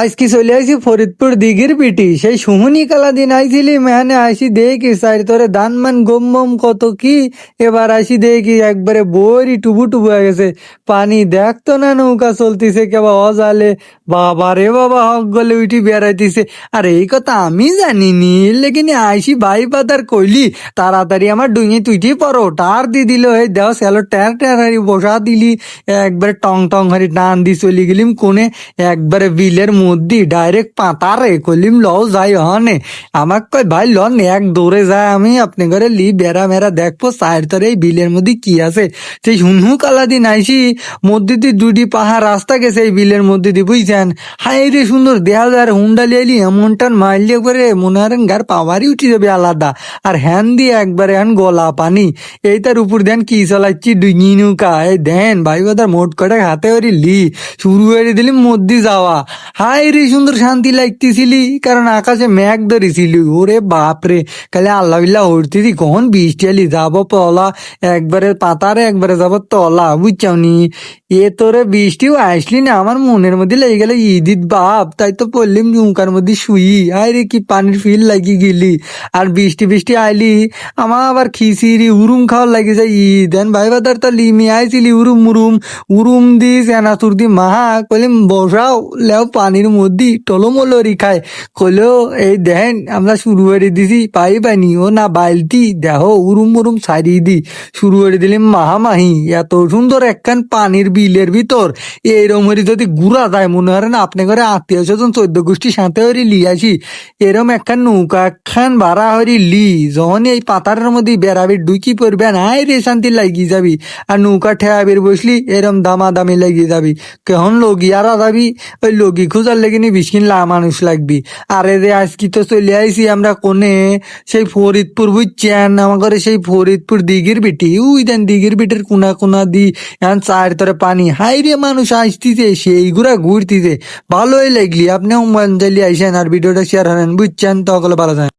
আজকে চলে আইছি ফরিদপুর দিঘির পিটি সেই সুহনি কালা দিন আইছিলি, মেহানে আইসি দেখি সাইড তোরে দান মান গম মম কত কি। এবার আইসি দেখি একবারে বইরি টুবু টুবু হয়ে গেছে। পানি দেখতো না নৌকা চলতিছে কেবা অজালে। বাবা রে বাবা, হক গলে উঠি বেড়াইতিছে। আর এই কথা আমি জানিনি লেকিন আইসি ভাই পাতার কইলি, তাড়াতাড়ি আমার ডুঙি তুইটি পরো। টার দি দিল, এই দেও স্যালো ট্যার ট্যার হারি বসা দিলি। একবারে টং টং হারি টান দি চলি গেলিম কোনে একবারে বিলের মধ্যে ডাইরেক্ট পাতারে কলিম লও যাই হনে। আমাক কই ভাই, লন, এক দৌড়ে যায় আমি, আপনি ঘরে লি, বেড়া মেরা দেখব সাইড তরে এই বিলের মধ্যে কি আছে? সেই হুনহু কালা দিন আইসি মধ্যে দিয়ে দুটি পাহাড় রাস্তা গেছে, এই বিলের মধ্যে দিয়ে বুঝছেন? হাই রে সুন্দর দেহা যায় আর হুন্ডালি আইলি এমনটান মাইলি একবারে মনে হারেন গার পাওয়ারই উঠে যাবে আলাদা। আর হ্যান দিয়ে একবারে হ্যান গলা পানি। এই তার উপর দেন কি চালাচ্ছি ডুঙি নৌকা এই দেন, ভাই বাদার মোট কটা হাতে ওরি লি, শুরু করে দিলি মধ্যে যাওয়া। হাই রে সুন্দর শান্তি লাগতেছিলি, কারণ আকাশে মেঘ ধরেছিলি। ওরে বাপরে খালি আল্লাহ বিল্লাহ উঠতেছি কখন বৃষ্টি আলি যাব পলা, একবারে পাতারে একবারে যাব তলা, বুঝছাওনি? এ তোরে বৃষ্টিও আসলি না, আমার মনের মধ্যে লেগে গেল ঈদিত বাপ, তাই তো পড়লিম নৌকার মধ্যে শুই। আয় রে কি পানির ফিল লাগি গেলি। আর বৃষ্টি বৃষ্টি আইলি, আমার আবার খিচিড়ি, উরুম খাওয়ার লাগে যায় ঈদ দেন ভাই বাদার তো লিমি আইছিলি উরুম উরুম। উরুম দি সেনাতুর দি মাহা, কইলিম, বসাও, লেও পানির মধ্যে টলমলরি খায়। কইলো, এই দেন, আমরা শুরু করে দিছি, পাই পানি, ও না বালতি দেহ উরুম উরুম সারি দি। শুরু করে দিলাম মাহামাহি, এত সুন্দর একখান পানির বিলের ভিতর। এইরকম হরি যদি ঘুরা যায়, মনে হয় না আপনি ঘরে আত্মীয় স্বজন চোদ্দ গোষ্ঠী সাথে হরি লি আসি। এরম একখান নৌকা, একখান ভাড়া হরি লি। যখন এই পাতারের মধ্যে বেড়াবি ডুকি পড়বে নাই রে শান্তি লাগি যাবি। আর নৌকা ঠেয়াবির বসলি, এরম দামা দামি লাগি যাবি। কেহন লগি আর যাবি? ওই লগি খোঁজার লেগে নি বিশ কিনলা মানুষ লাগবি। আরে রে, আজকে তো চলে আইসি আমরা কোনে? সেই ফরিদপুর বুঝছেন? আমার সেই ফরিদপুর দিঘির বিটি। উই দেন দিঘির বিটির কোনা কোনা দি এখন চার তরে পানি। হাই রে মানুষ আসতিছে সেইগুলা ঘুরতিছে। ভালোই লাগলি আপনি মঞ্জালি আইসেন আর ভিডিওটা শেয়ার হলেন, বুঝছেন? তখন ভালো থাকেন।